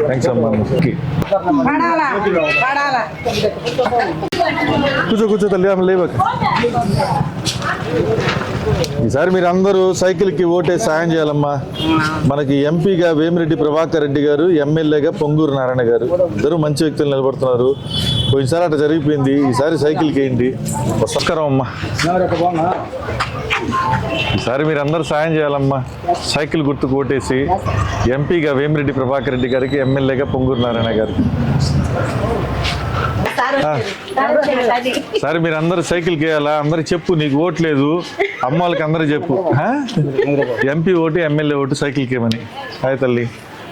Thanks అమ్మా okay. పడాలా పడాలా కూర్చో కూర్చో తల్లి ఆమె లేవక ఈసారి మీరు అందరూ సైకిల్కి ఓటే సాయం చేయాలమ్మా. మనకి ఎంపీగా వేమిరెడ్డి ప్రభాకర్ రెడ్డి గారు ఎమ్మెల్యేగా పొంగూరు నారాయణ గారు. ఇద్దరు మంచి వ్యక్తులు నిలబడుతున్నారు. పోయినసారి అట్లా జరిగిపోయింది. ఈసారి సైకిల్కి వేయండి నమస్కారం అమ్మా. ఈసారి మీరు అందరూ సాయం చేయాలమ్మా. సైకిల్ గుర్తుకు ఓటేసి ఎంపీగా వేమిరెడ్డి ప్రభాకర్ రెడ్డి గారికి ఎమ్మెల్యేగా పొంగూరు నారాయణ గారికి. సరే మీరు అందరు సైకిల్ గేయాలా? అందరికి చెప్పు నీకు ఓటు లేదు. అమ్మ వాళ్ళకి అందరూ చెప్పు? MP vote MLA vote cycle కేమని hi తల్లి.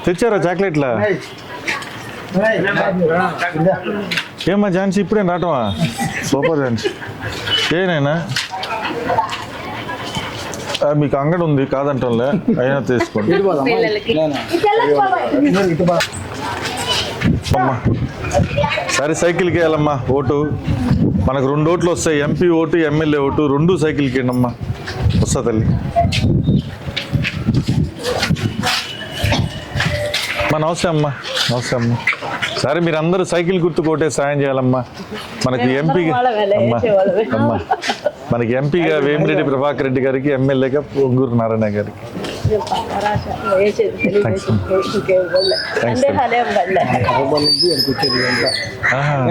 తెచ్చారా చాక్లెట్లా? ఏమ్మా ఝాన్సీ ఇప్పుడే రావటమా సూపర్ ఝాన్సీ. ఏనైనా మీకు అంగడి ఉంది కాదంటంలే. అయినా తీసుకోండి. అమ్మా. సరే సైకిల్కి వేయాలమ్మా ఓటు. మనకు రెండు ఓట్లు వస్తాయి ఎంపీ ఓటు ఎమ్మెల్యే ఓటు రెండు సైకిల్కి అమ్మా వస్తా తల్లి. అమ్మా నమస్తే అమ్మా నమస్తే అమ్మా. సరే మీరు అందరూ సైకిల్ గుర్తు కోటే సాయం చేయాలమ్మా. మనకి ఎంపీగా అమ్మా అమ్మా. మనకి ఎంపీగా వేమిరెడ్డి ప్రభాకర్ రెడ్డి గారికి ఎమ్మెల్యేగా పొంగూరు నారాయణ గారికి.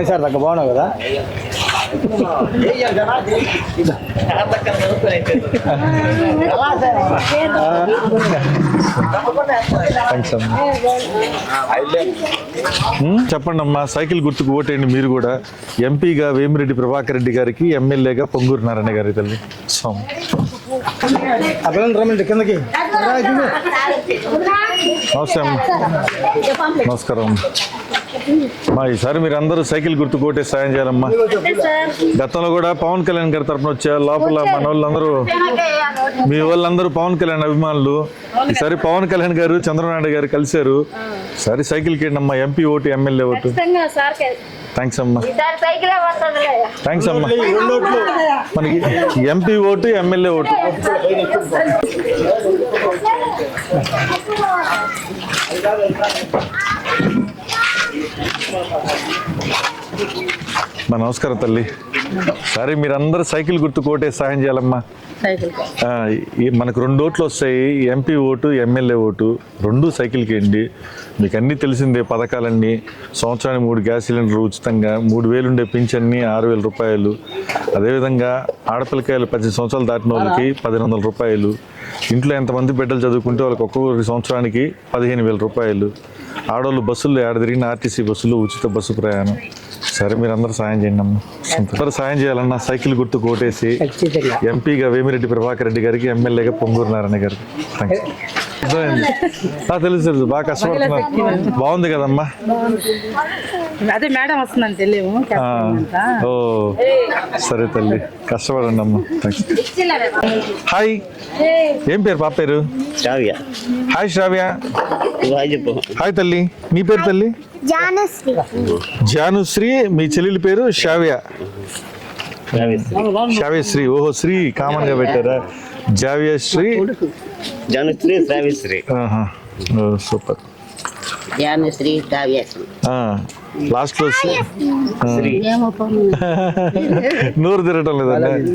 సార్ తగ్గ బాగున్నావు కదా చెప్పండి అమ్మా సైకిల్ గుర్తుకు ఓటేయండి మీరు కూడా. ఎంపీగా వేమిరెడ్డి ప్రభాకర్ రెడ్డి గారికి ఎమ్మెల్యేగా పొంగూరు నారాయణ గారి తల్లి. స్వామి. రమ్మండి కిందకి. నమస్తే అమ్మా. నమస్కారం మా ఈసారి మీరు అందరూ సైకిల్ గుర్తు కోటే సాయం చేయాలమ్మా. గతంలో కూడా పవన్ కళ్యాణ్ గారి తరఫున వచ్చారు లోపల మన వాళ్ళందరూ మీ వాళ్ళందరూ పవన్ కళ్యాణ్ అభిమానులు. ఈసారి పవన్ కళ్యాణ్ గారు చంద్రబాబు గారు కలిశారు. సరే సైకిల్కి అమ్మా MP vote MLA vote? Thanks అమ్మా. థ్యాంక్స్ అమ్మా. మనకి ఎంపీ ఓటు ఎమ్మెల్యే ఓటు. మా నమస్కారం తల్లి. సరే మీరందరూ సైకిల్ గుర్తు కోటే సాయం చేయాలమ్మా. మనకు రెండు ఓట్లు వస్తాయి ఎంపీ ఓటు ఎమ్మెల్యే ఓటు రెండు సైకిల్కి అండి. మీకు అన్నీ తెలిసిందే పథకాలన్నీ. సంవత్సరానికి మూడు గ్యాస్ సిలిండర్లు ఉచితంగా మూడు వేలు ఉండే పింఛన్ని ఆరు వేల రూపాయలు. అదేవిధంగా ఆడపిల్లకాయలు పద్దెనిమిది సంవత్సరాలు దాటిన వాళ్ళకి పదిహేను వందల రూపాయలు. ఇంట్లో ఎంతమంది బిడ్డలు చదువుకుంటే వాళ్ళకి ఒక్కొక్క సంవత్సరానికి పదిహేను వేల రూపాయలు. ఆడవాళ్ళు బస్సుల్లో ఏడ తిరిగిన ఆర్టీసీ బస్సులు ఉచిత బస్సు ప్రయాణం. సరే మీరు అందరూ సాయం చేయండి అమ్మ. అందరూ సాయం చేయాలన్నా సైకిల్ గుర్తు కోటేసి ఎంపీగా వేమిరెడ్డి ప్రభాకర్ రెడ్డి గారికి ఎమ్మెల్యేగా పొంగూరు నారాయణ గారికి. థ్యాంక్స్ అర్థమైంది. తెలుసు తెలుసు. బాగా కష్టపడుతున్నారు. బాగుంది కదమ్మా. అదే మేడం వస్తుందని తెలియము ఓ సరే తల్లి. కష్టపడండి అమ్మ. హాయ్ ఏం పేరు పాప పేరు? శ్రావ్య. హాయ్ శ్రావ్య. హాయ్ తల్లి. నీ పేరు తల్లి? జానశ్రీ. జానుశ్రీ మీ చెల్లెలి పేరు శ్రావ్య. శ్రావ్యశ్రీ. ఓహో శ్రీ కామన్గా పెట్టారా? జావ్యశ్రీ. జనశ్రీ. ఓ, సూపర్ జ్ఞానశ్రీ కావ్యశ్రీ లాస్ట్లో శ్రీ. నూరు తిరగటం లేదండి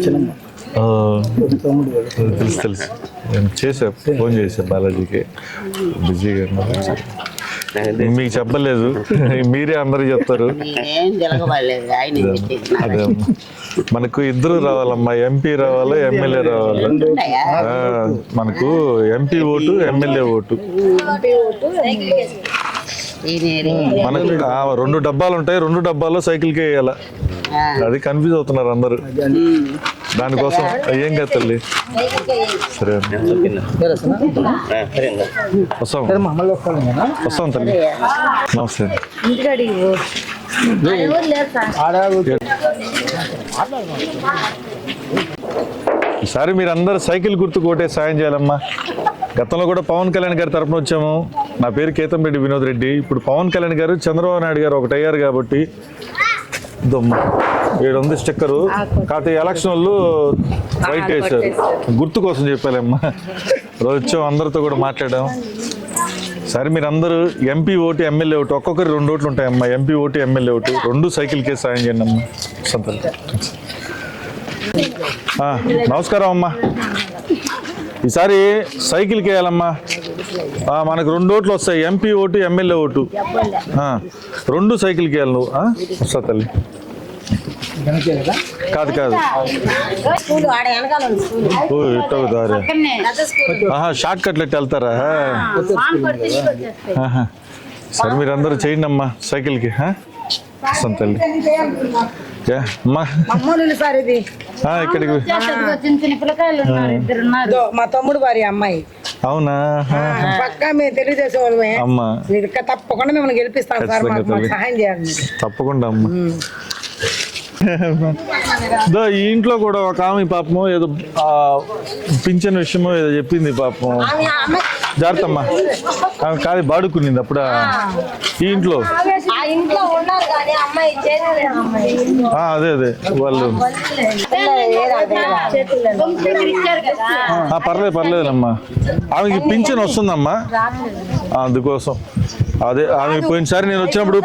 తెలుసు తెలుసు నేను చేసా ఫోన్ చేసా బాలాజీకి బిజీగా ఉన్నారు. మీకు చెప్పలేదు. మీరే అందరూ చెప్తారు. మనకు ఇద్దరు రావాలమ్మా. ఎంపీ రావాలి ఎమ్మెల్యే రావాలి. మనకు ఎంపీ ఓటు ఎమ్మెల్యే ఓటు. మనకు రెండు డబ్బాలు ఉంటాయి. రెండు డబ్బాల్లో సైకిల్కే వేయాల. అది కన్ఫ్యూజ్ అవుతున్నారు అందరు. దానికోసం ఏం కదా తల్లి. సరే. వస్తాం. వస్తాం తల్లి. నమస్తే. ఈసారి మీరు అందరు సైకిల్ గుర్తు కోటే సాయం చేయాలమ్మా. గతంలో కూడా పవన్ కళ్యాణ్ గారి తరఫున వచ్చాము. నా పేరు కేతంరెడ్డి వినోద్ రెడ్డి. ఇప్పుడు పవన్ కళ్యాణ్ గారు చంద్రబాబు నాయుడు గారు ఒకటి అయ్యారు కాబట్టి దొమ్మ. ఏడు ఉంది స్టిక్కరు. కాకపోతే ఎలక్షన్ వాళ్ళు వైట్ వేశారు. గుర్తు కోసం చెప్పాలమ్మా రోజు వచ్చాం అందరితో కూడా మాట్లాడాం. సరే మీరు అందరూ ఎంపీ ఓటు ఎమ్మెల్యే ఓటు ఒక్కొక్కరి రెండు ఓట్లు ఉంటాయమ్మా. ఎంపీ ఓటు ఎమ్మెల్యే ఓటు రెండు సైకిల్కే సాయం చేయండి అమ్మా. సంతోషం. ఆ, నమస్కారం అమ్మా. ఈసారి సైకిల్కి వేయాలమ్మా మనకు రెండు ఓట్లు వస్తాయి. MP vote MLA vote. రెండు సైకిల్కి వేయాలి నువ్వు? వస్తా తల్లి. కదా కాదు. షార్ట్ కట్లు వెళ్తారా. సరే మీరు అందరూ చేయండి అమ్మా సైకిల్కి? వస్తాను తల్లి. ఇక్కడికి. మా తమ్ముడు వారి అమ్మాయి. అవునా? పక్కా మేము తెలుగుదేశం వాళ్ళమే. అమ్మా. తప్పకుండా మిమ్మల్ని గెలిపిస్తాం సార్ సహాయం చేయాలి. తప్పకుండా అమ్మా. దో, ఈ ఇంట్లో కూడా ఒక ఆమె పాపము ఏదో ఆ, పింఛన్ విషయమో ఏదో చెప్పింది పాపం జాగ్రత్త అమ్మా ఆమె కాదు బాడుకునింది అప్పుడా? ఈ ఇంట్లో? అదే అదే. వాళ్ళు పర్లేదు పర్లేదులమ్మా. ఆమెకి పింఛన్ వస్తుందమ్మా. ఆ, అందుకోసం. అదే ఆమె పోయినసారి నేను వచ్చినప్పుడు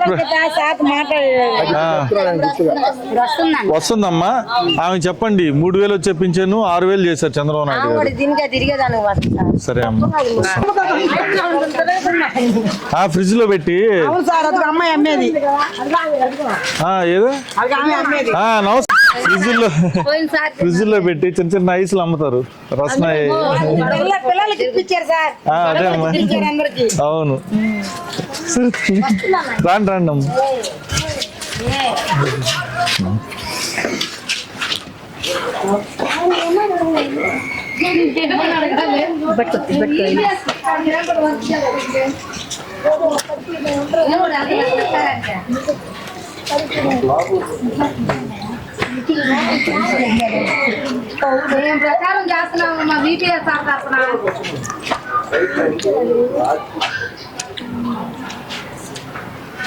వస్తుందమ్మా. ఆమె చెప్పండి మూడు వేలు వచ్చే పింఛను ఆరు వేలు చేశారు చంద్రబాబు నాయుడు గారు. సరే అమ్మా. ఆ ఫ్రిడ్జ్లో పెట్టి. అవును సార్ అది అమ్మాయి అమ్మేది. ఆ, ఏదో? నమస్తే. లో పోయినసారి ఫ్రిడ్జ్లో పెట్టి చిన్న చిన్న ఐస్లు అమ్ముతారు. రసనాయి అదే అమ్మా. అవును. రాండి రండి అమ్మ మేము ప్రచారం చేస్తున్నాము మా బీపీఎస్ సార్ తరఫున జై తెలుగుదేశం పార్టీ జై తెలుగుదేశం పార్టీ జై తెలుగుదేశం పార్టీ కవడ గల్లలు తెలియదు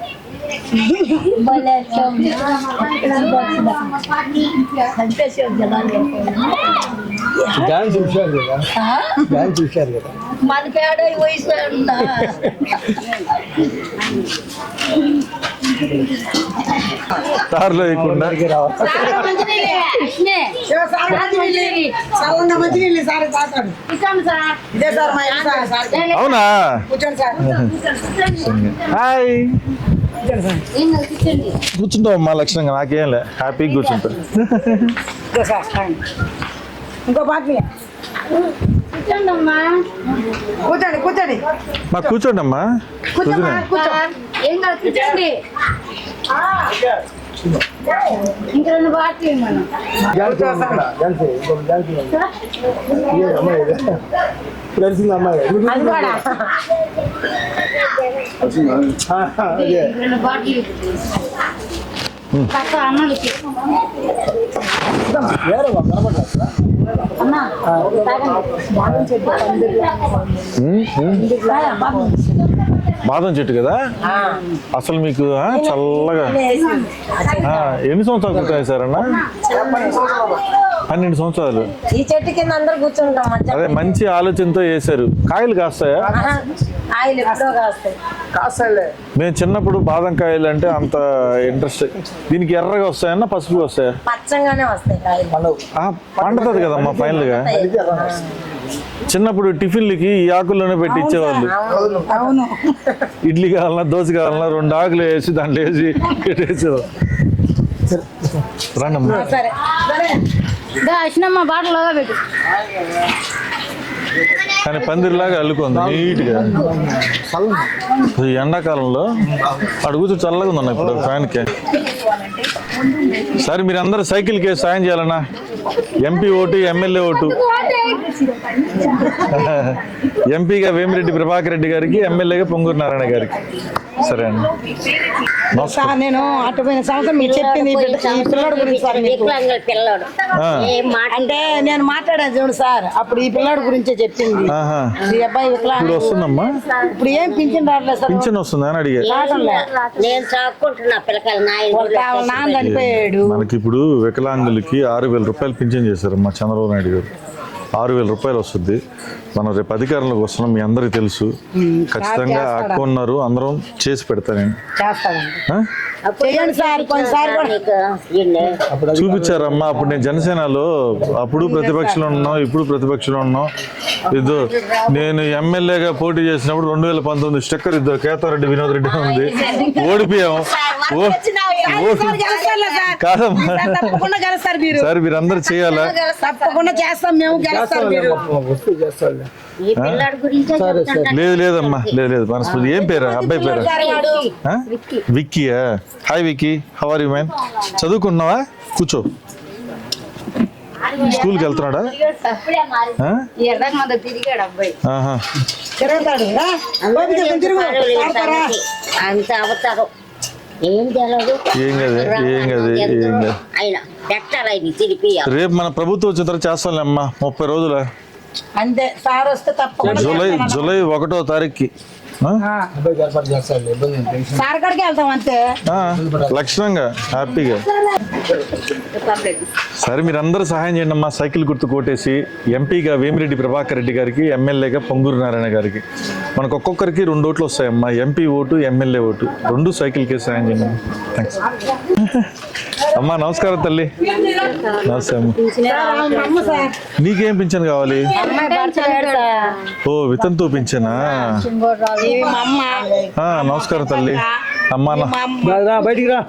డాన్స్ చూశారు కదా? డాన్స్ చూశారు కదా? మన పేడ వయసు దారిలో వేయకుండా. అవునా? కూర్చోండి సార్. హాయ్. కూర్చుంటావు అమ్మా లక్షణంగా నాకేం లే. హ్యాపీగా కూర్చుంటా. ఇంకో బాటిల్ కూర్చోండి మా కూర్చోండి. అమ్మా కూర్చోండి. ఇంక రెండు బాటిల్ మనం డాన్స్ డాన్స్ ఇంకొక డాన్స్ ఇదే అమ్మాయి ఇదే. తెలిసింది అమ్మాయి అది కూడా ఆ, అదే రెండు బాటిల్ పక్క అన్నలకి వేరే వాళ్ళు కనబడట్లేదా? బాదం చెట్టు కదా? అసలు మీకు చల్లగా. ఎన్ని సంవత్సరాలు క్రితం వేశారన్నా పన్నెండు సంవత్సరాలు. ఈ చెట్టు కింద అందరు కూర్చుంటాం అదే మంచి ఆలోచనతో వేశారు. కాయలు కాస్తాయా? మేము చిన్నప్పుడు బాదం కాయలు అంటే అంత ఇంట్రెస్ట్. దీనికి ఎర్రగా వస్తాయన్నా పసుపు వస్తాయా? పచ్చంగానే వస్తాయి కాయలు. పండుగ ఆ, పండుతుంది కదమ్మా ఫైనల్గా చిన్నప్పుడు టిఫిన్లకి ఈ ఆకుల్లోనే పెట్టి ఇచ్చేవాళ్ళు. అవును. ఇడ్లీ కావాలన్నా దోశ కావాలన్నా రెండు ఆకులు వేసి దాంట్లో వేసి పెట్టేసేవాళ్ళు రండమ్మా కానీ పందిరిలాగా అల్లుకుంది నీట్గా. ఎండాకాలంలో అడుగుతూ చల్లగా ఉందన్న ఇప్పుడు ఫ్యాన్కి. సరే మీరు అందరూ సైకిల్కి సాయం చేయాలన్నా. MP vote MLA vote. ఎంపీగా వేమిరెడ్డి ప్రభాకర్ రెడ్డి గారికి ఎమ్మెల్యేగా పొంగూరు నారాయణ గారికి. సరే అండి. సార్ నేను అటు పోయిన సంవత్సరం మీరు చెప్పింది పిల్లడు గురించి సార్ మీకు. వికలాంగుల పిల్లడు. అంటే నేను మాట్లాడాను చూడు సార్ అప్పుడు ఈ పిల్లడు గురించే చెప్పింది. ఈ అబ్బాయి ఇప్పుడు వస్తుందమ్మా? ఇప్పుడు ఏం పింఛన్ రావట్లేదు సార్? పింఛన్ వస్తుందా అని అడిగా రావట్లే నేను చాక్కుంటున్నా పిల్లకాయలు నాన్న చనిపోయాడు. మనకి ఇప్పుడు వికలాంగులకి ఆరు వేల రూపాయలు పింఛన్ చేశారు మా చంద్రబాబు నాయుడు గారు. ఆరు వేల రూపాయలు వస్తుంది. మనం రేపు అధికారంలోకి వస్తున్నాం మీ అందరికి తెలుసు. ఖచ్చితంగా అక్క ఉన్నారు అందరం చేసి పెడతా నేను. సార్ చూపించారమ్మా అప్పుడు నేను జనసేనలో అప్పుడు ప్రతిపక్షంలో ఉన్నాం ఇప్పుడు ప్రతిపక్షంలో ఉన్నాం. ఇదో నేను ఎమ్మెల్యేగా పోటీ చేసినప్పుడు రెండు వేల పంతొమ్మిది స్టెక్కర్ ఇద్దరు కేతారెడ్డి వినోద్ రెడ్డి ఉంది. ఓడిపోయాం. ఓ- ఓ- సార్ గెలుస్తారులే సార్. కాదమ్మా. గెలుస్తారు మీరు. సార్ మీరందరూ చేయాలా? తప్పకుండా చేస్తాం మేము గురించే చెప్తాను. లేదు లేదమ్మా లేదు లేదు మనస్ఫూర్తి. ఏం పేరా? అబ్బాయి పేరా? సార్? విక్కీయా hi Vicky how are you man? చదువుకున్నావా కూర్చో. స్కూల్కి వెళ్తున్నాడా? ఏం కాదు కాదు కాదు. రేపు మన ప్రభుత్వం వచ్చిన తర్వాత చేస్తాంలే అమ్మా ముప్పై రోజుల. అంతే. సార్ వస్తే తప్పకుండా జూలై జూలై ఒకటో తారీఖుకి. ఆ? ఆ. అబ్బాయికి ఏర్పాటు చేస్తాడు ఇబ్బంది ఏం టెన్షన్ సార్ కాడికి వెళ్తాం అంతే. ఆ, లక్షణంగా హ్యాపీగా. సరే మీరు అందరూ సహాయం చేయండి అమ్మా. సైకిల్ గుర్తు కొట్టేసి ఎంపీగా వేమిరెడ్డి ప్రభాకర్ రెడ్డి గారికి ఎమ్మెల్యేగా పొంగూరు నారాయణ గారికి. మనకు ఒక్కొక్కరికి రెండు ఓట్లు వస్తాయమ్మా. MP vote MLA vote. రెండు సైకిల్కే సహాయం చేయండి అమ్మా. థ్యాంక్స్ అమ్మా నమస్కారం తల్లి. నమస్తే అమ్మ. నీకేం పింఛన్ కావాలి? ఓ వితంతు పింఛనా? నమస్కారం తల్లి. అమ్మా బయటికి రా.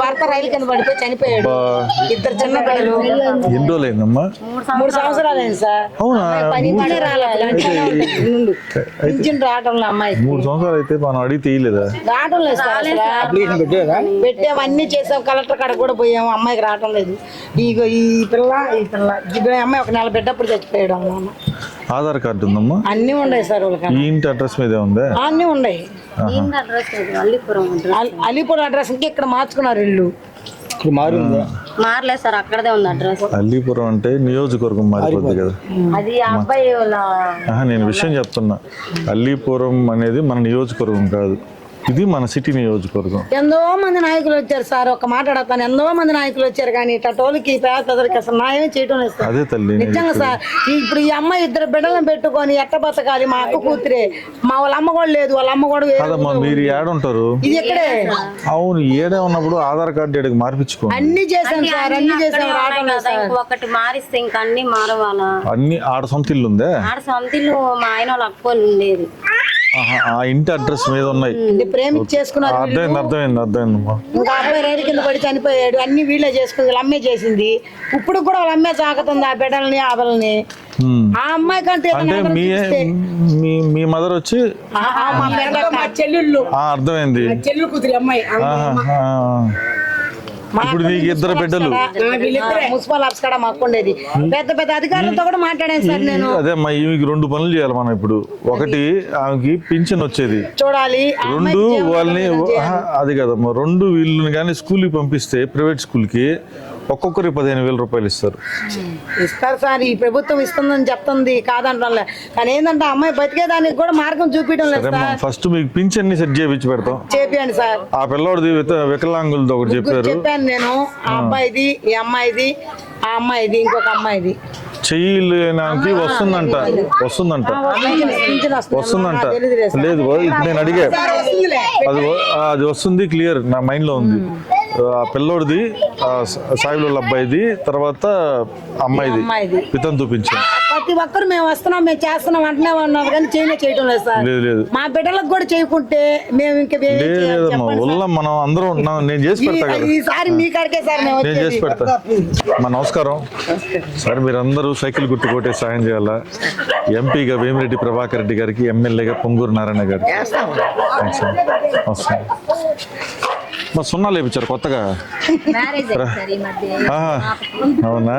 భర్త రైలు కింద పడిపోయి చనిపోయాడు. ఇద్దరు చిన్న పిల్లలు ఎన్ని రోజులైందమ్మా? మూడు సంవత్సరాలు అయింది సార్. అవునా? మూడు అయితే మనం అడిగి తీయలేదా? రావటం లేదు సార్ అసలు. అప్లికేషన్ పెట్టారా పెట్టాము అన్ని చేసాం. కలెక్టర్ కాడ కూడా పోయాము అమ్మాయికి రావటం లేదు. ఇగో ఈ పిల్ల ఈ పిల్ల. ఈ అమ్మాయి ఒక నెల బిడ్డప్పుడు చచ్చిపోయాడు అమ్మ. ఆధార్ కార్డు ఉందమ్మా? అన్ని ఉన్నాయి సార్ వాళ్ళకి. ఈ ఇంటి అడ్రస్ మీదే ఉందా? అన్ని ఉన్నాయి. అలీపూర్ అడ్రస్ ఇంకా ఇక్కడ మార్చుకున్నారు ఇల్లు. మారిందా? మారలేదు సార్ అక్కడదే ఉంది అడ్రస్. అల్లీపురం అంటే నియోజకవర్గం మారిపోద్ది కదా. అది అబ్బాయి నేను విషయం చెప్తున్నా. అల్లీపురం అనేది మన నియోజకవర్గం కాదు. ఇది మన సిటీ నియోజకవర్గం. ఎంతో మంది నాయకులు వచ్చారు సార్ ఒక మాట అడగతాను. ఎంతో మంది నాయకులు వచ్చారు కానీ టోల్కి పేద పెదరికి అసలు న్యాయం చేయటం లేదు అదే తల్లి నిజంగా సార్ ఈ- ఇప్పుడు ఈ అమ్మాయి ఇద్దరు బిడ్డలను పెట్టుకొని ఎట్ట బతకాలి? మా అక్క కూతురే. మా వాళ్ళ అమ్మ కూడా లేదు వాళ్ళ అమ్మ కూడా కాదమ్మా మీరు ఏడుంటారు ఇది ఇక్కడే అవును ఏడే ఉన్నప్పుడు ఆధార్ కార్డు ఏడకి మార్పించుకోండి. అన్ని చేశాను సార్ అన్ని చేశాను రావడం లేదు సార్. ఒకటి మారిస్తే ఇంకా అన్ని మారవాలా? అన్ని ఆడ సొంత ఇల్లు ఉందే? ఆడ సొంతిల్లు మా ఆయన వాళ్ళ అక్కోళ్ళు ఉండేది. ఆ ఇంటి అడ్రస్ మీద ఉన్నాయి. చేసుకున్నారు. అర్థమైంది అర్థమైంది అర్థమైందమ్మా ఇంకా అబ్బాయి రైలు కింద పడి చనిపోయాడు. అన్ని వీళ్ళే చేసుకుంది వాళ్ళ అమ్మే చేసింది. ఇప్పుడు కూడా వాళ్ళ అమ్మే సాగుతుంది ఆ బిడ్డల్ని ఆ పిల్లల్ని హ్మ్. ఆ అమ్మాయి కంటే అంటే మీ మీ మీ మదర్ వచ్చి మా చెల్లెళ్ళు. ఆ అర్థమైంది. చెల్లు కూతురి అమ్మాయి. ఇప్పుడు నీకు ఇద్దరు బిడ్డలు. మున్సిపల్ ఆఫీస్ కాడ మాకు ఉండేది పెద్ద పెద్ద అధికారులతో కూడా మాట్లాడాను సార్ నేను. అదే అమ్మా ఈమెకి రెండు పనులు చేయాలి మనం ఇప్పుడు. ఒకటి ఆమెకి పింఛన్ వచ్చేది. చూడాలి. రెండు వాళ్ళని అది కదమ్మా రెండు వీళ్ళని కానీ స్కూల్కి పంపిస్తే ప్రైవేట్ స్కూల్కి ఒక్కొక్కరికి పదిహేను వేల రూపాయలు ఇస్తారు. ఇస్తారు సార్ ఈ ప్రభుత్వం ఇస్తుందని చెప్తుంది కాదంటే కానీ ఏంటంటే అమ్మాయి బతికేదానికి కూడా మార్గం చూపించడం లేదు ఫస్ట్ మీకు పింఛన్ని సెట్ చేయించి పెడతాం. చేపియండి సార్. ఆ పిల్లోడిది వికలాంగులది ఒకటి చెప్పారు. చెప్పాను నేను ఆ అబ్బాయిది ఈ అమ్మాయిది ఆ అమ్మాయిది ఇంకొక అమ్మాయిది. చెయ్యి లేనానికి వస్తుందంట వస్తుందంట. వస్తుందంట. లేదు నేను అడిగా. అది అది వస్తుంది క్లియర్ నా మైండ్లో ఉంది పిల్లోడిది సాయిబుల అబ్బాయిది తర్వాత అమ్మాయిది. వితం చూపించాను ప్రతి ఒక్కరు మేము వస్తున్నాం మేము చేస్తున్నాం అంటనే ఉన్నారు కానీ చేయలే చేయటం లేదు సార్. లేదు లేదు. మా బిడ్డలకు కూడా చేయకుంటే మేము ఇంకా ఉల్ల మనం అందరం ఉన్నాం. నేను చేసి. పెడతా ఈసారి మీ కాడికే సార్ నేను చేసి పెడతా. మా నమస్కారం. సార్ మీరందరూ సైకిల్ గుర్తు కొట్టే సాయం చేయాలా? ఎంపీగా వేమిరెడ్డి ప్రభాకర్ రెడ్డి గారికి ఎమ్మెల్యేగా పొంగూరు నారాయణ గారికి. నమస్కారం మా సున్నా లేపించారు కొత్తగా. మ్యారేజ్ సార్ ఈ మధ్య. ఆహా, అవునా?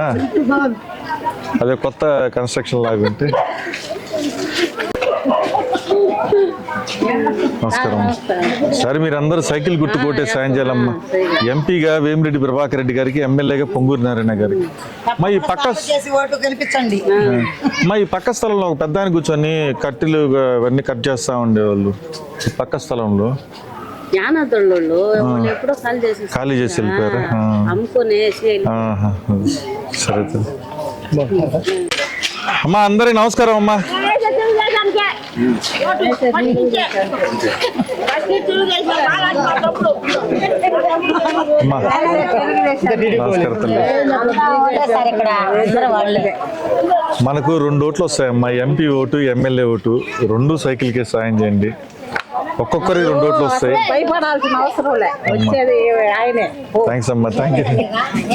అదే కొత్త కన్స్ట్రక్షన్ లాగా ఉంటే. నమస్కారం. సరే మీరు అందరూ సైకిల్ గుర్తు కొట్టే సాయం చేయాలమ్మా. ఎంపీగా వేమిరెడ్డి ప్రభాకర్ రెడ్డి గారికి ఎమ్మెల్యేగా పొంగూరు నారాయణ గారికి. మా ఈ పక్క కల్పించండి మా ఈ పక్క స్థలంలో ఒక పెద్ద కూర్చొని కట్టెలు అవన్నీ కట్ చేస్తా ఉండేవాళ్ళు. పక్క స్థలంలో. జ్ఞానదొళ్ళు ఎప్పుడో కాల్ చేసి ఖాళీ చేసి వెళ్ళిపోయారు. అమ్ముకునేసి. సరే. అమ్మా అందరికి నమస్కారం అమ్మా. మనకు రెండు ఓట్లు వస్తాయమ్మా. ఎంపీ ఓటు ఎమ్మెల్యే ఓటు రెండు సైకిల్కే సాయం చేయండి. ఒక్కొక్కరికి రెండు ఓట్లు వస్తాయి. భయపడాల్సిన అవసరం లే. వచ్చేది ఆయనే. థ్యాంక్స్ అమ్మా థ్యాంక్ యూ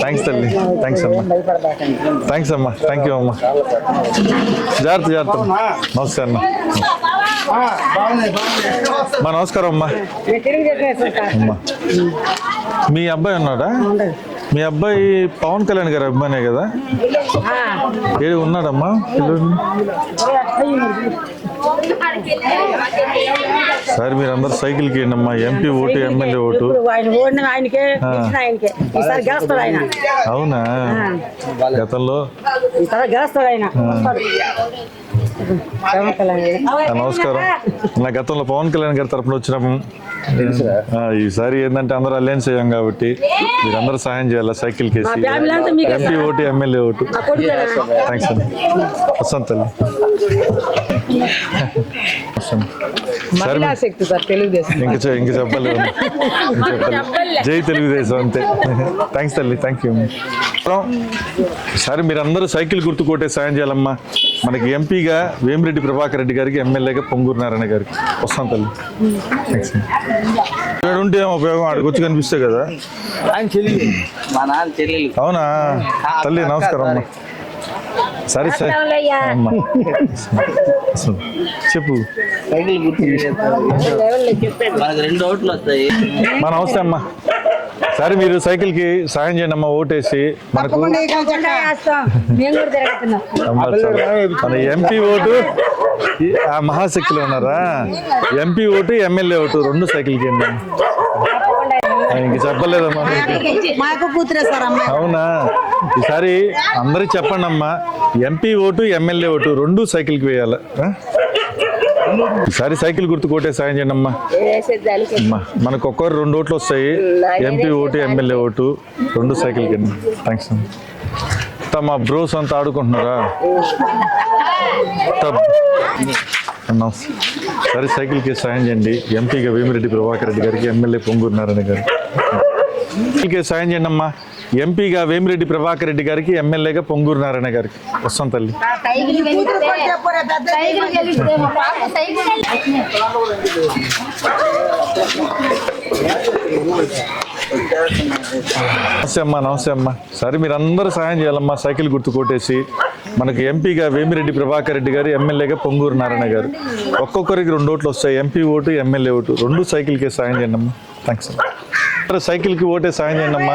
థ్యాంక్స్ తల్లి థ్యాంక్స్ అమ్మా. థ్యాంక్స్ అమ్మా థ్యాంక్ యూ అమ్మా. జాగ్రత్త జాగ్రత్త. బాగున్నాయి మా నమస్కారం అమ్మా. అమ్మా. మీ అబ్బాయి ఉన్నాడా? మీ అబ్బాయి పవన్ కళ్యాణ్ గారి అభిమానే కదా? ఏడు ఉన్నాడమ్మా? పిల్లోడు? సరే మీరు అందరు సైకిల్కి అమ్మా ఎంపీ ఓటు ఎమ్మెల్యే ఓటు. అవునా? గతంలో? నమస్కారం. నా గతంలో పవన్ కళ్యాణ్ గారి తరపున వచ్చినాము ఆ, ఈసారి ఏంటంటే అందరూ అలయన్స్ అయ్యాం కాబట్టి మీరందరూ సహాయం చేయాలి? సైకిల్ కేసి MP vote MLA vote. Thanks అండి తెలుగుదేశం ఇంక ఇంక చెప్పలేదు ఇంక చెప్పలేదు జై తెలుగుదేశం అంతే. థ్యాంక్స్ తల్లి థ్యాంక్ యూ సరే మీరందరూ సైకిల్ గుర్తు కొట్టే సాయం చేయాలమ్మా. మనకి ఎంపీగా వేమిరెడ్డి ప్రభాకర్ రెడ్డి గారికి ఎమ్మెల్యేగా పొంగూరు నారాయణ గారికి. వస్తాం తల్లి. ఇక్కడ ఉంటే ఏం ఉపయోగం? ఆడికి వచ్చి కనిపిస్తే కదా. ఆయన చెల్లి మా నాన్న చెల్లెలు. అవునా? తల్లి నమస్కారం అమ్మా. సరే. సరే అమ్మా. చెప్పు. సైకిల్ గుర్తు మనకు రెండు ఓట్లు వస్తాయి. మా నమస్తే అమ్మా. సరే మీరు సైకిల్కి సాయం చేయండి అమ్మా ఓటేసి మనకు. మన ఎంపీ ఓటు ఆ మహాశక్తిలో ఉన్నారా? ఎంపీ ఓటు ఎమ్మెల్యే ఓటు రెండు సైకిల్కి ఇంక చెప్పలేదమ్మా అవునా? ఈసారి అందరికి చెప్పండి అమ్మా ఎంపీ ఓటు ఎమ్మెల్యే ఓటు రెండు సైకిల్కి వేయాలి? ఈసారి సైకిల్ గుర్తు కొట్టే సాయం చేయండి అమ్మా. అమ్మా మనకు ఒక్కొక్కరు రెండు ఓట్లు వస్తాయి. ఎంపీ ఓటు ఎమ్మెల్యే ఓటు రెండు సైకిల్ కింద. థ్యాంక్స్ అమ్మా. మా బ్రోస్ అంతా ఆడుకుంటున్నారా. సరే సైకిల్కి సాయం చేయండి. ఎంపీగా వేమిరెడ్డి ప్రభాకర్ రెడ్డి గారికి ఎమ్మెల్యే పొంగూరు నారాయణ గారు సైకిల్కి సాయం చేయండి అమ్మా. ఎంపీగా వేమిరెడ్డి ప్రభాకర్ రెడ్డి గారికి ఎమ్మెల్యేగా పొంగూరు నారాయణ గారికి. వస్తాం తల్లి. సైకిల్ గెలిస్తే నమస్తే అమ్మా నమస్తే అమ్మా. సరే మీరు అందరూ సహాయం చేయాలమ్మా సైకిల్ గుర్తు కొట్టేసి. మనకి ఎంపీగా వేమిరెడ్డి ప్రభాకర్ రెడ్డి గారు ఎమ్మెల్యేగా పొంగూరు నారాయణ గారు. ఒక్కొక్కరికి రెండు ఓట్లు వస్తాయి ఎంపీ ఓటు ఎమ్మెల్యే ఓటు. రెండు సైకిల్కే సాయం చేయండి అమ్మా. థ్యాంక్స్ అమ్మా. సైకిల్కి ఓటే సాయం చేయండి అమ్మా.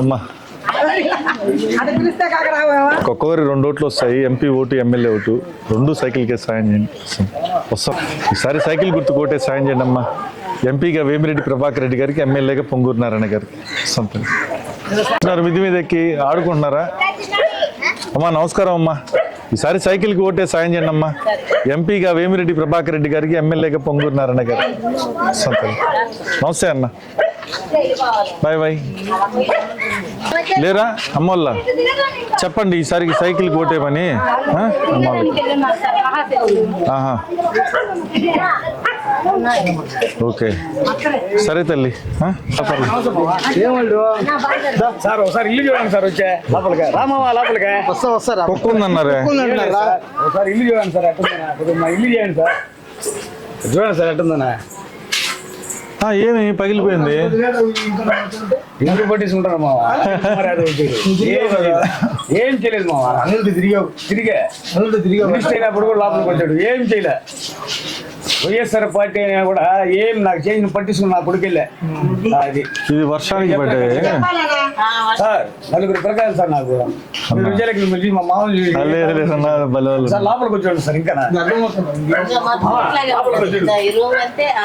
అమ్మా. ఒక్కొక్కరి రెండు ఓట్లు వస్తాయి ఎంపీ ఓటు ఎమ్మెల్యే ఓటు. రెండు సైకిల్కే సాయం చేయండి. వస్తాం. ఈసారి సైకిల్ గుర్తు కోటే సాయం చేయండి అమ్మా. ఎంపీగా వేమిరెడ్డి ప్రభాకర్ రెడ్డి గారికి ఎమ్మెల్యేగా పొంగూరు నారాయణ గారికి. వస్తాం మిది మీద ఎక్కి ఆడుకుంటున్నారా? అమ్మా నమస్కారం అమ్మా. ఈసారి సైకిల్కి ఓటే సాయం చేయండి అమ్మా. ఎంపీగా వేమిరెడ్డి ప్రభాకర్ రెడ్డి గారికి ఎమ్మెల్యేగా పొంగూరు నారాయణ గారు. వస్తాం నమస్తే అన్న. Bye bye. లేరా? అమ్మోళ్ళ. చెప్పండి ఈసారికి సైకిల్ కోటేమని ఆ? అమ్మోళ్ళకి. ఆహా. ఓకే. సరే తల్లి. సార్ ఒకసారి ఇల్లు చూడండి సార్ వచ్చే లోపలికి. రామా లోపలికి. వస్తా వస్తారా కుక్క ఉందన్నారే ఒకసారి ఇల్లు చూడండి సార్ ఇల్లు చేయండి సార్. చూడండి సార్ ఎట్టుందనా ఆ, ఏమి? పగిలిపోయింది. ఇంటి పట్టించుకుంటారు మావా. ఏం- చేయలేదు. మావా. అన్నింటి తిరిగావు. తిరిగే. అన్నింటి తిరిగావు. మినిస్టర్ అయినప్పుడు కూడా లోపలికి వచ్చాడు. ఏం చేయలే. వైఎస్ఆర్ పార్టీ అయినా కూడా ఏం నాకు చేసిన పట్టించుకుని నా కొడుకెళ్ళే. అది. ఇది వర్షానికి పడ్డాయి. సార్ నలుగురు పిల్లకాయలు సార్ నాకు. మీరు విజయలక్ష్మి మళ్ళీ మా మామూలు. సార్ లోపలికి వచ్చాడు సార్ ఇంకా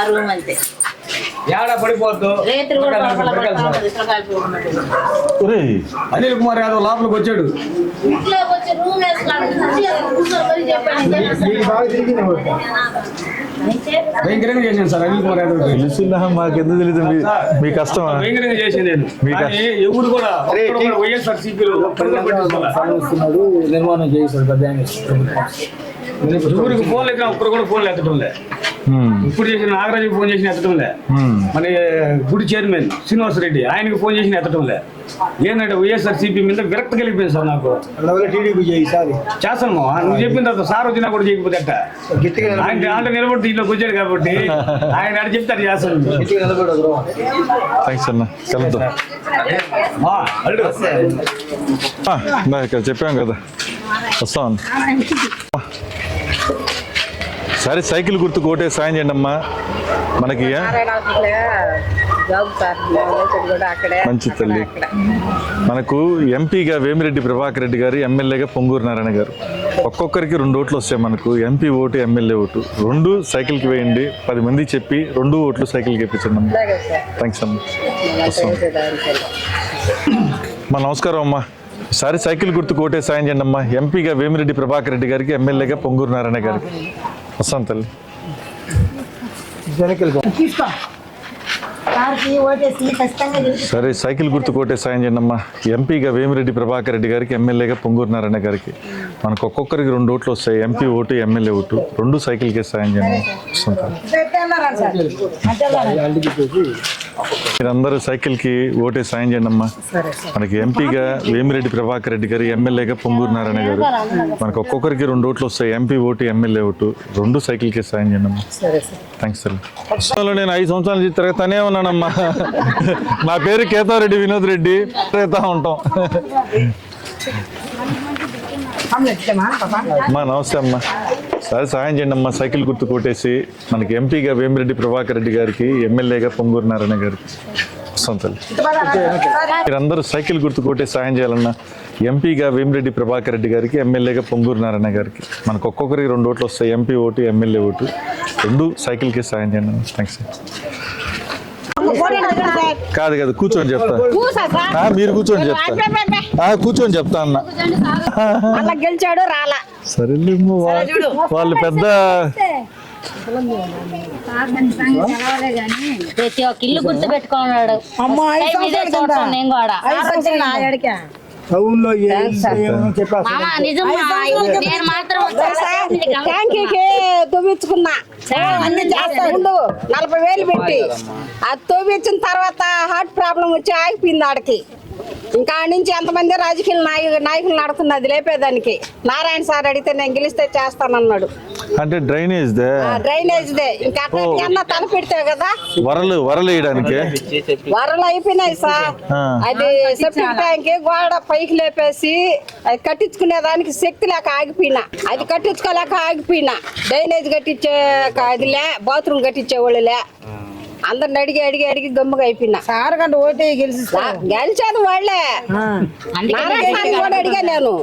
రూమ్ అంతే. ఏడా పడిపోద్దు అనిల్ కుమార్ యాదవ్ లోపలికి వచ్చాడు. భయంకరంగా చేశాను సార్ అనిల్ కుమార్ యాదవ్ మాకెందుకు తెలియదు? మీ- కష్టమా? భయంకరంగా చేసింది నేను. కష్టం. ఎవరు కూడా వైఎస్ఆర్ సిపిలో నిర్మాణం చేశాడు పెద్ద. ఊరికి ఫోన్ ఎత్తినా ఒక్కరు కూడా ఫోన్లు ఎత్తడం లే ఉమ్, ఇప్పుడు చేసిన నాగరాజు ఫోన్ చేసిన ఎత్తడం లే. ఉమ్. మన గుడి చైర్మన్ శ్రీనివాస్ రెడ్డి ఆయనకి ఫోన్ చేసిన ఎత్తడం లే. ఏంటంటే వైఎస్ఆర్ సిపి మీద విరక్తి కలిగిపోయింది సార్ నాకు. టీడీపీ చేస్తాను. నువ్వు చెప్పిన తర్వాత సార్ వచ్చినా కూడా చేయకపోతే అట్ట ఆయన దాంట్లో నిలబడి దీంట్లోకి వచ్చాడు కాబట్టి ఆయన అటు చెప్తారు చేస్తాను. ఇక్కడ చెప్పాం కదా. వస్తాం సరే సైకిల్ గుర్తు కోటే సాయం చేయండి అమ్మా మనకి సార్ మంచి తల్లి. మనకు ఎంపీగా వేమిరెడ్డి ప్రభాకర్ రెడ్డి గారు ఎమ్మెల్యేగా పొంగూరు నారాయణ గారు. ఒక్కొక్కరికి రెండు ఓట్లు వస్తాయి మనకు. MP vote MLA vote. రెండు సైకిల్కి వేయండి పది మంది చెప్పి రెండు ఓట్లు సైకిల్కి ఇప్పించండి అమ్మా సార్. థ్యాంక్స్ అమ్మా. మా నమస్కారం అమ్మా. ఈసారి సైకిల్ గుర్తు కోటే సాయం చేయండి అమ్మా ఎంపీగా వేమిరెడ్డి ప్రభాకర్ రెడ్డి గారికి ఎమ్మెల్యేగా పొంగూరు నారాయణ గారికి. వస్తాం తల్లి తీసుకో సార్కి ఓటేసి ఖచ్చితంగా గెలిపి సరే సైకిల్ గుర్తు కోటే సాయం చేయండి అమ్మా ఎంపీగా వేమిరెడ్డి ప్రభాకర్ రెడ్డి గారికి ఎమ్మెల్యేగా పొంగూరు నారాయణ గారికి. మనకు ఒక్కొక్కరికి రెండు ఓట్లు వస్తాయి. MP vote MLA vote. రెండు సైకిల్కే సాయం చేయండి. వస్తాం మీరందరూ సైకిల్కి ఓటే సాయం చేయండి అమ్మా. మనకి ఎంపీగా వేమిరెడ్డి ప్రభాకర్ రెడ్డి గారు ఎమ్మెల్యేగా పొంగూరు నారాయణ గారు. మనకు ఒక్కొక్కరికి రెండు ఓట్లు వస్తాయి. MP vote MLA vote. రెండు సైకిల్కి సాయం చేయండి అమ్మా. థ్యాంక్స్ సార్ నేను ఐదు సంవత్సరాల నుంచి తిరుగుతానే ఉన్నానమ్మా. నా పేరు కేతారెడ్డి వినోద్ రెడ్డి. తిరుగుతా ఉంటాం. అమ్మా నమస్తే అమ్మా. సరే సాయం చేయండి అమ్మా సైకిల్ గుర్తు కొట్టేసి మనకి ఎంపీగా వేమిరెడ్డి ప్రభాకర్ రెడ్డి గారికి ఎమ్మెల్యేగా పొంగూరు నారాయణ గారికి. వస్తాం తల్లి. మీరందరూ సైకిల్ గుర్తు కొట్టే సాయం చేయాలన్నా ఎంపీగా వేమిరెడ్డి ప్రభాకర్ రెడ్డి గారికి ఎమ్మెల్యేగా పొంగూరు నారాయణ గారికి. మనకు ఒక్కొక్కరికి రెండు ఓట్లు వస్తాయి. MP vote MLA vote. రెండు సైకిల్కి సాయం చేయండి థ్యాంక్స్ కాదు కాదు కూర్చొని చెప్తా. మీరు కూర్చొని చెప్తా. కూర్చొని చెప్తా అన్న. అలా గెలిచాడు రాలా. సరేలే వా- వాళ్ళు పెద్ద ప్రతి ఒక్క ఇల్లు గుర్తు పెట్టుకున్నాడు నేను కూడా. టౌన్లో ట్యాంకీకి తవ్వించుకున్నా అన్ని చేస్తా ఉండు. నలభై వేలు పెట్టి. అది తవ్వించిన తర్వాత హార్ట్ ప్రాబ్లం వచ్చి ఆగిపోయింది ఆడికి. ఇంకా నుంచి ఎంతమంది రాజకీయ నాయ నాయకులు నడుతుంది అది లేపేదానికి? నారాయణ సార్ అడిగితే నేను గెలిస్తే చేస్తానన్నాడు. అంటే డ్రైనేజ్ డ్రైనేజ్ దే. ఇంకా అట్లా అన్న తల పెడితే కదా? వరలు వరలు వేయడానికి. వరలు అయిపోయినాయి సార్. అది సెప్టిక్ ట్యాంక్ గోడ పైకి లేపేసి అది కట్టించుకునే దానికి శక్తి లేక ఆగిపోయినా. అది కట్టించుకోలేక ఆగిపోయినా. డ్రైనేజ్ కట్టించే అది లే బాత్రూమ్ కట్టించే వాళ్ళు లే. అందరిని అడిగి అడిగి అడిగి గమ్ముగా అయిపోయినా. సార్ కంటే ఓటే గెలిచి గెలిచేది వాళ్ళే. కూడా అడిగా నేను.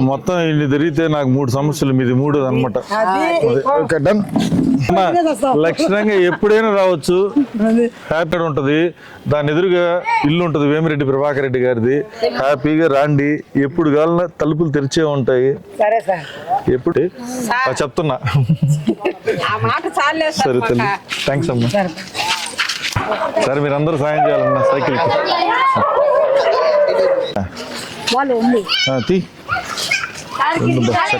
మొత్తం ఇన్ని తిరిగితే నాకు మూడు సమస్యలు మీది మూడు అనమాట లక్షణంగా ఎప్పుడైనా రావచ్చు. హ్యాపీ ఉంటది. దాని ఎదురుగా ఇల్లు ఉంటది వేమిరెడ్డి ప్రభాకర్ రెడ్డి గారిది. హ్యాపీగా రాండి. ఎప్పుడు కావాలన్నా తలుపులు తెరిచే ఉంటాయి. సరే సార్. ఎప్పుడు? ఆ, చెప్తున్నా. ఆ మాట చాలే సార్ సరే తల్లి. థ్యాంక్స్ అమ్మా. సరే మీరు అందరూ సాయం చేయాలన్నా వాళ్ళు ఉంది. తీ. సరే.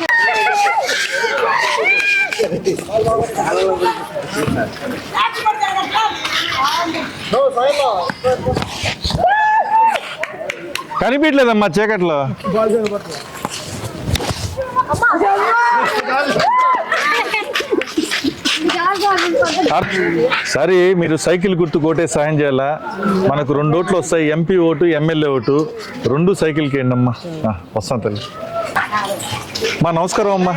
కనిపించలేదమ్మా చీకట్లో. సరే మీరు సైకిల్ గుర్తు కోటే సాయం చేయాలా? మనకు రెండు ఓట్లు వస్తాయి ఎంపీ ఓటు ఎమ్మెల్యే ఓటు. రెండు సైకిల్కి ఏంటమ్మా? వస్తాను తల్లి. మా నమస్కారం అమ్మా.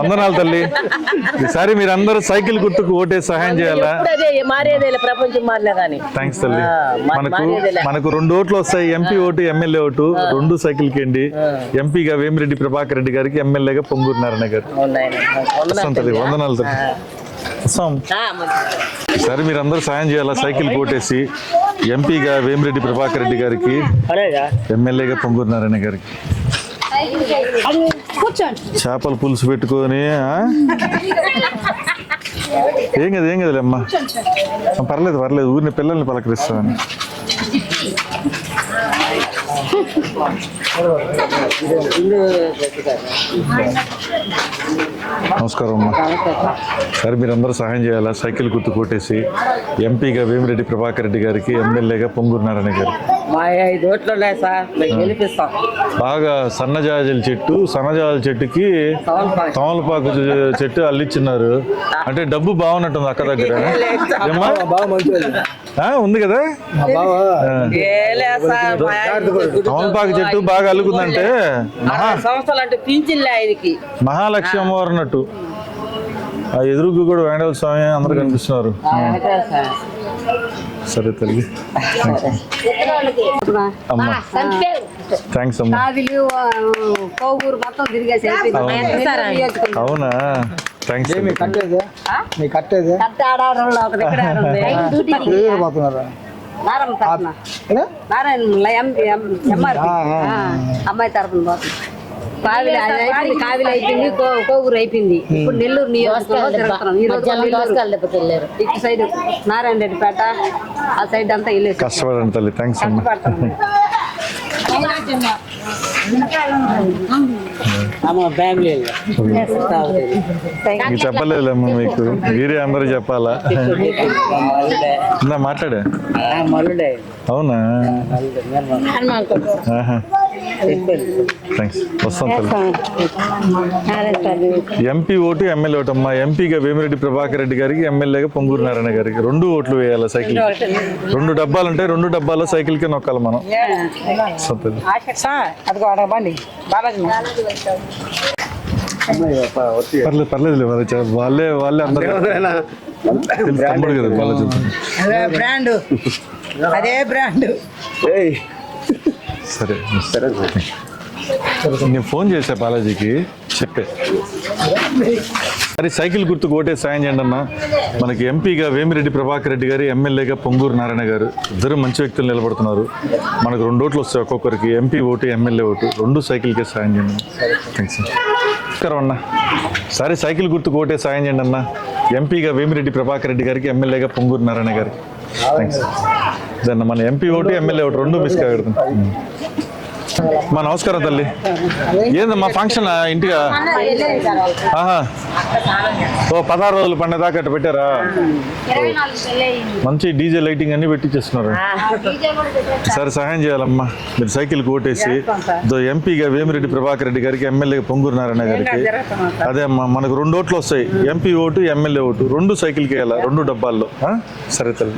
వందనాలు తల్లి. ఈసారి మీరందరూ సైకిల్ గుర్తుకు ఓటే సహాయం చేయాలా? థ్యాంక్స్ తల్లి. మనకు. మనకు రెండు ఓట్లు వస్తాయి ఎంపీ ఓటు ఎమ్మెల్యే ఓటు. రెండు సైకిల్కి ఎంపీగా వేమిరెడ్డి ప్రభాకర్ రెడ్డి గారికి ఎమ్మెల్యేగా పొంగూరు నారాయణ గారు. తల్లి వందనాలు తల్లి. సరే మీరందరూ సాయం చేయాలా? సైకిల్ కోటేసి ఎంపీగా వేమిరెడ్డి ప్రభాకర్ రెడ్డి గారికి ఎమ్మెల్యేగా పొంగూరు నారాయణ గారికి. చేపల పులుసు పెట్టుకొని ఏం కదా ఏం కదలే పర్లేదు పర్లేదు ఊరిని పిల్లల్ని పలకరిస్తామని. నమస్కారం అమ్మా. సరే మీరందరూ సహాయం చేయాలా? సైకిల్ గుర్తు కొట్టేసి ఎంపీగా వేమిరెడ్డి ప్రభాకర్ రెడ్డి గారికి ఎమ్మెల్యేగా పొంగూరు నారాయణ గెలిపిస్తాం. బాగా సన్నజాజుల చెట్టు సన్నజాజుల చెట్టుకి తమలపాకు. చెట్టు అల్లిచ్చినారు అంటే డబ్బు బాగున్నట్టుంది అక్క దగ్గర. ఉంది కదా? తమలపాకు చెట్టు బాగా ఆయనకి మహాలక్ష్మి అమ్మవారు అన్నట్టు ఆ ఎదురుకు కూడా వేణుగోపాల స్వామి అందరు కనిపిస్తున్నారు. సార్. సరే తల్లి. అమ్మా. థ్యాంక్స్ అమ్మా. అవునా? థ్యాంక్స్ మీ కట్టేది? మీ కట్టేది? కట్ట ఆడారంలో ఒక దగ్గర ఉంది. ఇప్పుడు ఎవరు పోతున్నారు నారమ్మ తరఫున ఏనా? నారాయణ ఎం ఎం- ఎంఆర్పి. ఆ, అమ్మాయి తరఫున పోతుంది కావిలి అయిపోయింది కావిలి అయిపోయింది కోవూరు అయిపోయింది. ఇప్పుడు నెల్లూరు నెల్లూరు. ఇటు సైడ్ నారాయణ రెడ్డిపేట ఆ సైడ్ అంతా వెళ్ళేసి కష్టపడండి తల్లి. థ్యాంక్స్ మీకు చెప్పలేదమ్మా మీకు. మీరే అందరూ చెప్పాలా? మాట్లాడా? అవునా? థ్యాంక్స్ వస్తాం తల్లి. ఎంపీ ఓటు ఎమ్మెల్యే ఓటు అమ్మా. ఎంపీగా వేమిరెడ్డి ప్రభాకర్ రెడ్డి గారికి ఎమ్మెల్యేగా పొంగూరు నారాయణ గారికి రెండు ఓట్లు వేయాలి సైకిల్ రెండు డబ్బాలు ఉంటాయి రెండు డబ్బాల్లో సైకిల్కి నొక్కాలి మనం. వస్తాం తల్లి. అదిగో బండి. బాలాజీ పర్లేదు పర్లేదు వాళ్ళే వాళ్ళే అందరూ తమ్ముడు కదా బాలాజీ. అదే బ్రాండ్. అదే బ్రాండ్. సరే. సరే. నేను ఫోన్ చేశా బాలాజీకి. చెప్పే. మరి సైకిల్ గుర్తుకు ఓటే సాయం చేయండి అన్న మనకి ఎంపీగా వేమిరెడ్డి ప్రభాకర్ రెడ్డి గారు ఎమ్మెల్యేగా పొంగూరు నారాయణ గారు ఇద్దరు మంచి వ్యక్తులు నిలబడుతున్నారు. మనకు రెండు ఓట్లు వస్తాయి ఒక్కొక్కరికి. MP vote MLA vote. రెండు సైకిల్కే సాయం చేయండి థ్యాంక్స్ నమస్కారం అన్న. సరే సైకిల్ గుర్తుకు ఓటే సాయం చేయండి అన్న. ఎంపీగా వేమిరెడ్డి ప్రభాకర్ రెడ్డి గారికి ఎమ్మెల్యేగా పొంగూరు నారాయణ గారికి. థ్యాంక్స్ దన్న మన ఎంపీ ఓటు ఎమ్మెల్యే ఓటు రెండు మిస్ కాకూడదు మా నమస్కారం తల్లి. ఏందమ్మా ఫంక్షన్ ఇంటిగా ఆహా. ఓ పదహారు రోజులు పండుగ దాకా అట్ట పెట్టారా? మంచి డీజే లైటింగ్ అన్ని పెట్టించేస్తున్నారు సరే సహాయం చేయాలమ్మా. మీరు సైకిల్ ఓటేసి ఎంపీగా వేమిరెడ్డి ప్రభాకర్ రెడ్డి గారికి ఎమ్మెల్యే పొంగూరు నారాయణ గారికి. అదే అమ్మా మనకు రెండు ఓట్లు వస్తాయి. MP vote MLA vote. రెండు సైకిల్కి వేయాలి రెండు డబ్బాల్లో? సరే తల్లి.